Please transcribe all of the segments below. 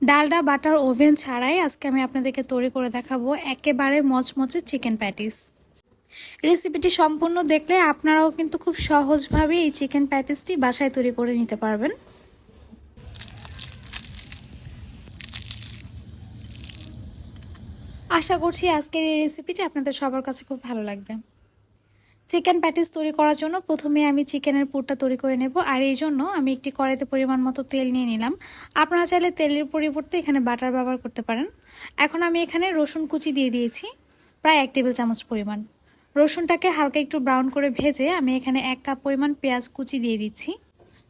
Dalda butter oven ছাড়াই আজকে আমি আপনাদেরকে তৈরি করে দেখাবো একেবারে মচমচে চিকেন প্যাটিস। রেসিপিটি সম্পূর্ণ দেখলে আপনারাও কিন্তু খুব সহজভাবে এই চিকেন প্যাটিসটি বাসায় তৈরি করে নিতে পারবেন। আশা করছি আজকের এই রেসিপিটি আপনাদের সবার কাছে খুব ভালো লাগবে। চিকেন প্যাটিস তৈরি করার জন্য প্রথমে আমি চিকেনের পুরটা তৈরি করে নেব, আর এই জন্য আমি একটি কড়াইতে পরিমাণ মতো তেল নিয়ে নিলাম। আপনারা চাইলে তেলের পরিবর্তে এখানে বাটার ব্যবহার করতে পারেন। এখন আমি এখানে রসুন কুচি দিয়ে দিয়েছি, প্রায় এক টেবিল চামচ পরিমাণ। রসুনটাকে হালকা একটু ব্রাউন করে ভেজে আমি এখানে এক কাপ পরিমাণ পেঁয়াজ কুচি দিয়ে দিচ্ছি।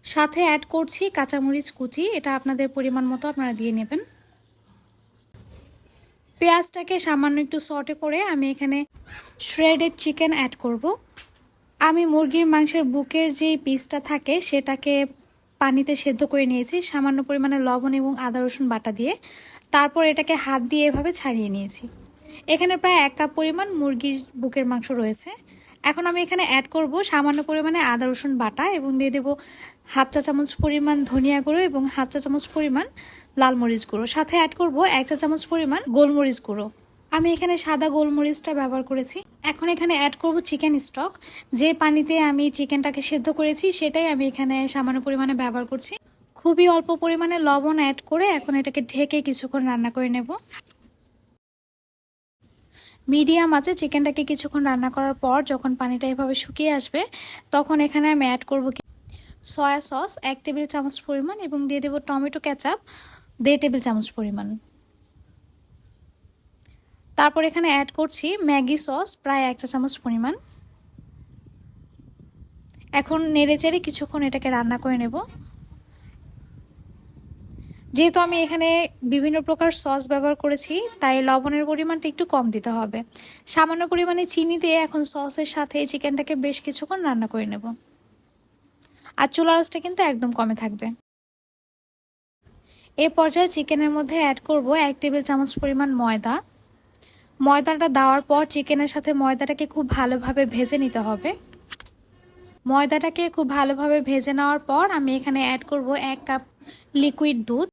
সাথে অ্যাড করছি কাঁচামরিচ কুচি, এটা আপনাদের পরিমাণ মতো আপনারা দিয়ে নেবেন। পেঁয়াজটাকে সামান্য একটু সটে করে আমি এখানে শ্রেডেড চিকেন অ্যাড করব। আমি মুরগির মাংসের বুকের যে পিসটা থাকে, সেটাকে পানিতে সেদ্ধ করে নিয়েছি, সামান্য পরিমাণে লবণ এবং আদা, রসুন বাটা দিয়ে। তারপর এটাকে হাত দিয়ে এভাবে ছাড়িয়ে নিয়েছি। এখানে প্রায় এক কাপ পরিমাণ মুরগির বুকের মাংস রয়েছে। এখন আমি এখানে অ্যাড করব সামান্য পরিমাণে আদা, রসুন বাটা এবং দিয়ে দেবো হাফ চা চামচ পরিমাণ ধনিয়া গুঁড়ো এবং হাফ চা চামচ পরিমাণ লাল মরিচ গুঁড়ো। সাথে অ্যাড করব এক চা চামচ পরিমাণ গোলমরিচ গুঁড়ো। আমি এখানে সাদা গোলমরিচটা ব্যবহার করেছি। এখন এখানে অ্যাড করব চিকেন স্টক যে পানিতে আমি চিকেনটাকে সেদ্ধ করেছি, সেটাই আমি এখানে সামান্য পরিমাণে ব্যবহার করছি। খুবই অল্প পরিমাণে লবণ অ্যাড করে এখন এটাকে ঢেকে কিছুক্ষণ রান্না করে নেব। মিডিয়াম আছে চিকেনটাকে কিছুক্ষণ রান্না করার পর যখন পানিটা এভাবে শুকিয়ে আসবে, তখন এখানে আমি অ্যাড করব সয়া সস এক টেবিল চামচ পরিমাণ এবং দিয়ে দেবো টমেটো ক্যাচাপ দেড় টেবিল চামচ পরিমাণ। তারপর এখানে অ্যাড করছি ম্যাগি সস, প্রায় এক চা চামচ পরিমাণ। এখন নেড়ে চেড়ে কিছুক্ষণ এটাকে রান্না করে নেব। যেহেতু আমি এখানে বিভিন্ন প্রকার সস ব্যবহার করেছি, তাই লবণের পরিমাণটা একটু কম দিতে হবে। সামান্য পরিমাণে চিনি দিয়ে এখন সসের সাথে চিকেনটাকে বেশ কিছুক্ষণ রান্না করে নেব। আর চুলা আঁচটা কিন্তু একদম কমে থাকবে। এ পর্যায়ে চিকেনের মধ্যে অ্যাড করব এক টেবিল চামচ পরিমাণ ময়দা। ময়দাটা দেওয়ার পর চিকেনের সাথে ময়দাটাকে খুব ভালোভাবে ভেজে নিতে হবে। ময়দাটাকে খুব ভালোভাবে ভেজে নেওয়ার পর আমি এখানে অ্যাড করব এক কাপ লিকুইড দুধ।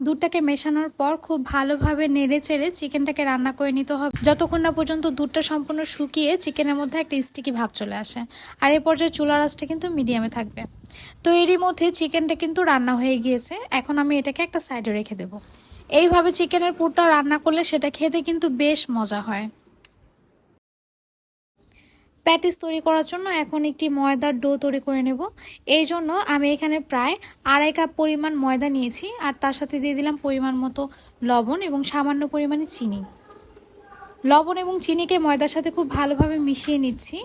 দুধটাকে মেশানোর পর খুব ভালোভাবে নেড়ে চেড়ে চিকেনটাকে রান্না করে নিতে হবে। যতক্ষণ না পর্যন্ত দুধটা সম্পূর্ণ শুকিয়ে চিকেনের মধ্যে একটা স্টিকি ভাব চলে আসে। আর এই পর্যায়ে চুলার আঁচটা কিন্তু মিডিয়ামে থাকবে। তো এরই মধ্যে চিকেনটা কিন্তু রান্না হয়ে গিয়েছে। এখন আমি এটাকে একটা সাইডে রেখে দেবো। এইভাবে চিকেনের পুরটা রান্না করলে সেটা খেতে কিন্তু বেশ মজা হয়। প্যাটিস তৈরি করার জন্য এখন একটি ময়দার ডো তৈরি করে নেব। এই জন্য আমি এখানে প্রায় আড়াই কাপ পরিমাণ ময়দা নিয়েছি আর তার সাথে দিয়ে দিলাম পরিমাণ মতো লবণ এবং সামান্য পরিমাণে চিনি। লবণ এবং চিনিকে ময়দার সাথে খুব ভালোভাবে মিশিয়ে নিচ্ছি।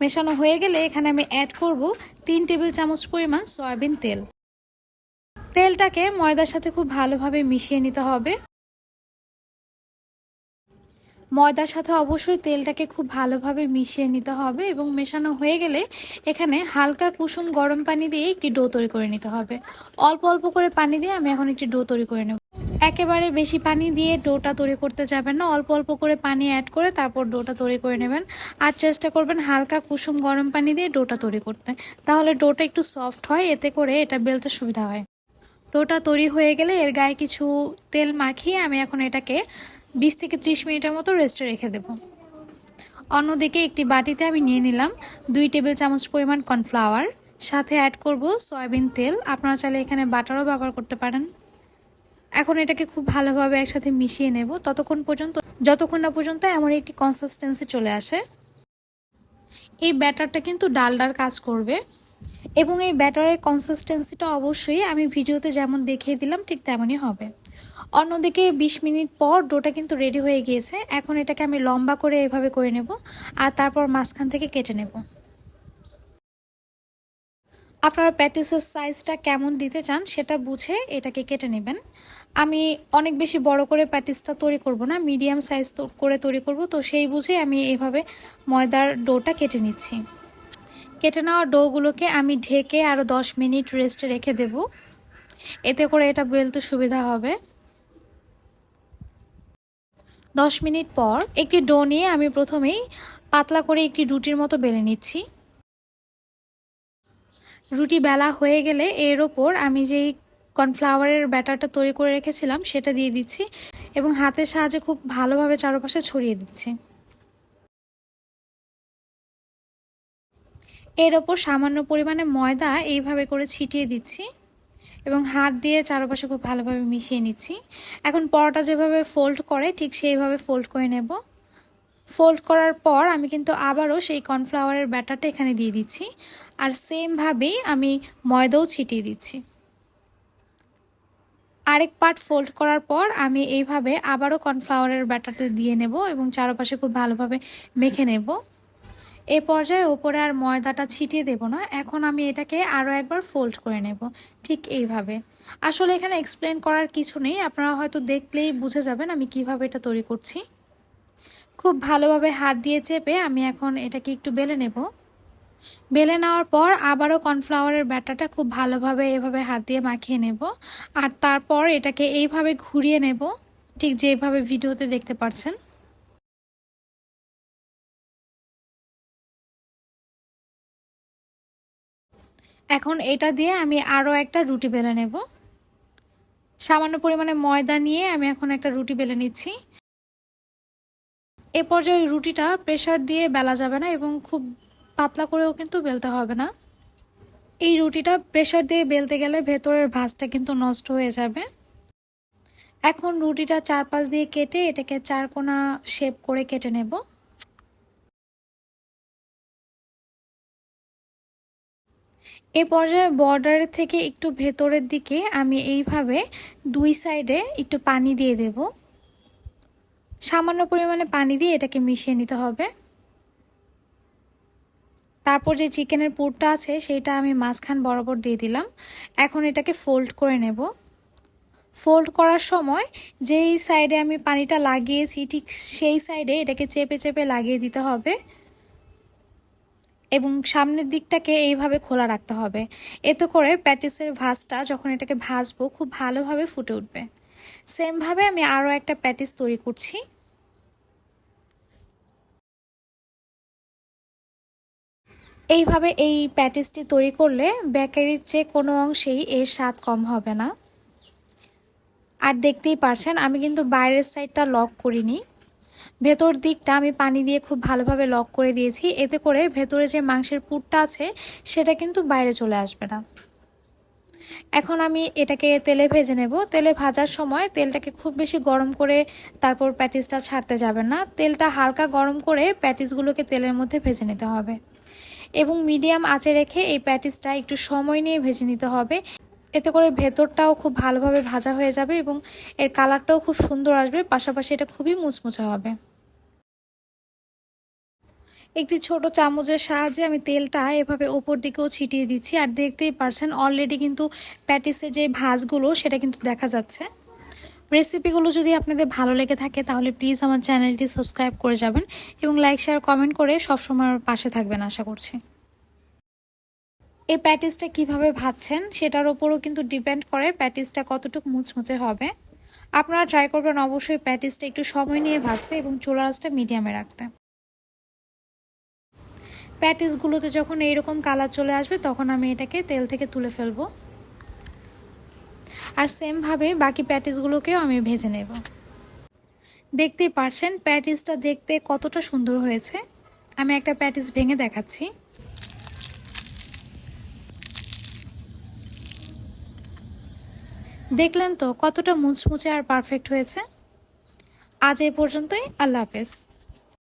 মেশানো হয়ে গেলে এখানে আমি অ্যাড করব তিন টেবিল চামচ পরিমাণ সয়াবিন তেল। তেলটাকে ময়দার সাথে খুব ভালোভাবে মিশিয়ে নিতে হবে। ময়দার সাথে অবশ্যই তেলটাকে খুব ভালোভাবে মিশিয়ে নিতে হবে এবং মেশানো হয়ে গেলে এখানে হালকা কুসুম গরম পানি দিয়ে একটি ডো তৈরি করে নিতে হবে। অল্প অল্প করে পানি দিয়ে আমি এখন একটি ডো তৈরি করে নেব। একেবারে বেশি পানি দিয়ে ডোটা তৈরি করতে যাবেন না, অল্প অল্প করে পানি অ্যাড করে তারপর ডোটা তৈরি করে নেবেন। আর চেষ্টা করবেন হালকা কুসুম গরম পানি দিয়ে ডোটা তৈরি করতে। তাহলে ডোটা একটু সফট হয়, এতে করে এটা বেলতে সুবিধা হয়। ডোটা তৈরি হয়ে গেলে এর গায়ে কিছু তেল মাখিয়ে আমি এখন এটাকে বিশ থেকে ত্রিশ মিনিটের মতো রেস্টে রেখে দেব। অন্যদিকে একটি বাটিতে আমি নিয়ে নিলাম দুই টেবিল চামচ পরিমাণ কর্নফ্লাওয়ার, সাথে অ্যাড করব সয়াবিন তেল। আপনারা চাইলে এখানে বাটারও ব্যবহার করতে পারেন। এখন এটাকে খুব ভালোভাবে একসাথে মিশিয়ে নেব। ততক্ষণ পর্যন্ত, যতক্ষণ না পর্যন্ত এমন একটি কনসিস্টেন্সি চলে আসে। এই ব্যাটারটা কিন্তু ডালডার কাজ করবে। এবং এই ব্যাটারের কনসিস্টেন্সিটা অবশ্যই আমি ভিডিওতে যেমন দেখিয়ে দিলাম, ঠিক তেমনই হবে। অন্যদিকে ২০ মিনিট পর ডোটা কিন্তু রেডি হয়ে গিয়েছে। এখন এটাকে আমি লম্বা করে এভাবে করে নেব আর তারপর মাঝখান থেকে কেটে নেব। আপনারা প্যাটিসের সাইজটা কেমন দিতে চান সেটা বুঝে এটাকে কেটে নেবেন। আমি অনেক বেশি বড় করে প্যাটিসটা তৈরি করব না মিডিয়াম সাইজ করে তৈরি করব, তো সেই বুঝে আমি এভাবে ময়দার ডোটা কেটে নিচ্ছি। কেটে নেওয়া ডোগুলোকে আমি ঢেকে আরও দশ মিনিট রেস্টে রেখে দেব। এতে করে এটা বেলতে সুবিধা হবে। দশ মিনিট পর একটি ডো নিয়ে আমি প্রথমেই পাতলা করে একটি রুটির মতো বেলে নিচ্ছি। রুটি বেলা হয়ে গেলে এর ওপর আমি যেই কর্নফ্লাওয়ারের ব্যাটারটা তৈরি করে রেখেছিলাম সেটা দিয়ে দিচ্ছি এবং হাতের সাহায্যে খুব ভালোভাবে চারপাশে ছড়িয়ে দিচ্ছি। এর ওপর সামান্য পরিমাণে ময়দা এইভাবে করে ছিটিয়ে দিচ্ছি এবং হাত দিয়ে চারপাশে খুব ভালোভাবে মিশিয়ে নিচ্ছি। এখন পরোটা যেভাবে ফোল্ড করে, ঠিক সেইভাবে ফোল্ড করে নেব। ফোল্ড করার পর আমি কিন্তু আবারও সেই কর্নফ্লাওয়ারের ব্যাটারটা এখানে দিয়ে দিচ্ছি। আর সেমভাবেই আমি ময়দাও ছিটিয়ে দিচ্ছি। আরেক পার্ট ফোল্ড করার পর আমি এইভাবে আবারও কর্নফ্লাওয়ারের ব্যাটারটা দিয়ে নেব এবং চারপাশে খুব ভালোভাবে মেখে নেব। এ পর্যায়ে ওপরে আর ময়দাটা ছিটিয়ে দেব না। এখন আমি এটাকে আরও একবার ফোল্ড করে নেব। ঠিক এইভাবে। আসলে এখানে এক্সপ্লেন করার কিছু নেই। আপনারা হয়তো দেখলেই বুঝে যাবেন আমি কীভাবে এটা তৈরি করছি। খুব ভালোভাবে হাত দিয়ে চেপে আমি এখন এটাকে একটু বেলে নেব। বেলে নেওয়ার পর আবারও কর্নফ্লাওয়ারের ব্যাটারটা খুব ভালোভাবে এভাবে হাত দিয়ে মাখিয়ে নেব। আর তারপর এটাকে এইভাবে ঘুরিয়ে নেব। ঠিক যেভাবে ভিডিওতে দেখতে পাচ্ছেন এখন এটা দিয়ে আমি আরও একটা রুটি বেলে নেব। সামান্য পরিমাণে ময়দা নিয়ে আমি এখন একটা রুটি বেলে নিচ্ছি। এ পর্যায়ে রুটিটা প্রেশার দিয়ে বেলা যাবে না এবং খুব পাতলা করেও কিন্তু বেলতে হবে না। এই রুটিটা প্রেশার দিয়ে বেলতে গেলে ভেতরের ভাঁজটা কিন্তু নষ্ট হয়ে যাবে। এখন রুটিটা চারপাশ দিয়ে কেটে এটাকে চারকোনা শেপ করে কেটে নেব। এ পর্যায়ে বর্ডারের থেকে একটু ভেতরের দিকে আমি এইভাবে দুই সাইডে একটু পানি দিয়ে দেব। সামান্য পরিমাণে পানি দিয়ে এটাকে মিশিয়ে নিতে হবে। তারপর যে চিকেনের পুরটা আছে সেটা আমি মাঝখান বরাবর দিয়ে দিলাম। এখন এটাকে ফোল্ড করে নেব। ফোল্ড করার সময় যেই সাইডে আমি পানিটা লাগিয়েছি, ঠিক সেই সাইডে এটাকে চেপে চেপে লাগিয়ে দিতে হবে। এবং সামনের দিকটাকে এইভাবে খোলা রাখতে হবে। এতে করে প্যাটিসের ভাজটা যখন এটাকে ভাজবো, খুব ভালোভাবে ফুটে উঠবে। সেমভাবে আমি আরও একটা প্যাটিস তৈরি করছি। এইভাবে এই প্যাটিসটি তৈরি করলে বেকারির চেয়ে কোনো অংশেই এর স্বাদ কম হবে না। আর দেখতেই পারছেন, আমি কিন্তু বাইরের সাইডটা লক করিনি। ভেতর দিকটা আমি পানি দিয়ে খুব ভালোভাবে লক করে দিয়েছি। এতে করে ভেতরে যে মাংসের পুরটা আছে, সেটা কিন্তু বাইরে চলে আসবে না। এখন আমি এটাকে তেলে ভেজে নেব। তেলে ভাজার সময় তেলটাকে খুব বেশি গরম করে তারপর প্যাটিসটা ছাড়তে যাবে না। তেলটা হালকা গরম করে প্যাটিসগুলোকে তেলের মধ্যে ভেজে নিতে হবে। এবং মিডিয়াম আঁচে রেখে এই প্যাটিসটা একটু সময় নিয়ে ভেজে নিতে হবে। এতে করে ভেতরটাও খুব ভালোভাবে ভাজা হয়ে যাবে এবং এর কালারটাও খুব সুন্দর আসবে। পাশাপাশি এটা খুবই মুচমুচে হবে। একটি ছোট চামচের সাহায্যে আমি তেলটা এভাবে ওপর দিকেও ছিটিয়ে দিচ্ছি। আর দেখতেই পারছেন অলরেডি কিন্তু প্যাটিসের যে ভাজগুলো, সেটা কিন্তু দেখা যাচ্ছে। রেসিপিগুলো যদি আপনাদের ভালো লেগে থাকে, তাহলে প্লিজ আমার চ্যানেলটি সাবস্ক্রাইব করে যাবেন এবং লাইক শেয়ার কমেন্ট করে সবসময় পাশে থাকবেন আশা করছি। এই প্যাটিসটা কীভাবে ভাজছেন, সেটার ওপরও কিন্তু ডিপেন্ড করে প্যাটিসটা কতটুকু মুচমুচে হবে। আপনারা ট্রাই করবেন অবশ্যই প্যাটিসটা একটু সময় নিয়ে ভাজতে এবং চুলা আঁচটা মিডিয়ামে রাখতে। প্যাটিসগুলোতে যখন এইরকম কালার চলে আসবে, তখন আমি এটাকে তেল থেকে তুলে ফেলব। আর সেমভাবে বাকি প্যাটিসগুলোকেও আমি ভেজে নেব। দেখতেই পারছেন প্যাটিসটা দেখতে কতটা সুন্দর হয়েছে। আমি একটা প্যাটিস ভেঙে দেখাচ্ছি। দেখলেন তো কতটা মুচমুচে আর পারফেক্ট হয়েছে। আজ এই পর্যন্তই, আল্লাহ হাফেজ।